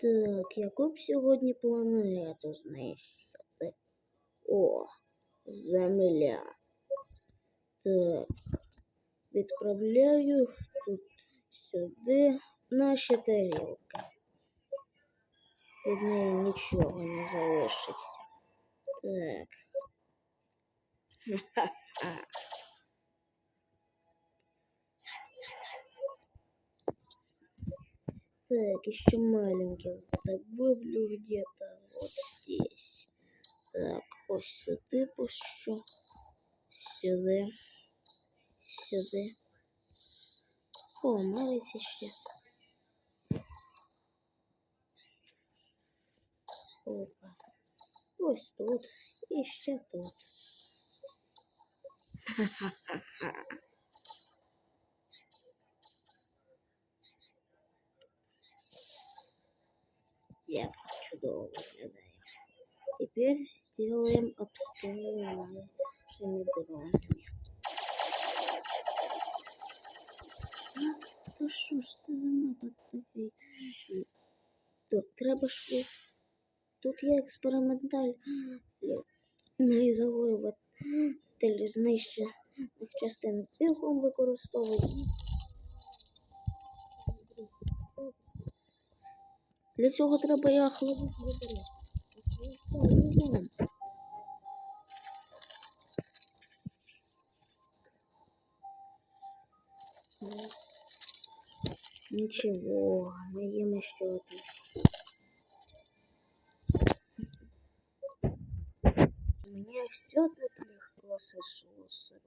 Так, яку б сьогодні планету знищити? О, земля. Так. Відправляю тут сюди наші тарілки. Від неї нічого не залишиться. Так. Ха-ха-ха. Так, еще маленьких добавлю где-то вот здесь. Так, ось сюди пущу. Сюди. Сюди. О, мелиться ще. Опа. Ось тут. І ще тут. Ха-ха-ха. Як це чудово виглядає. Тепер сделаем обстріл нашими дронами. А, то що ж це за напад такий? І Тут треба ж ви- Тут є експериментальний загоюватель знищених частин бігом використовують. Для цього треба я хлопець виберу. Ничего, мы ем еще одну. Мне все так легко сошло.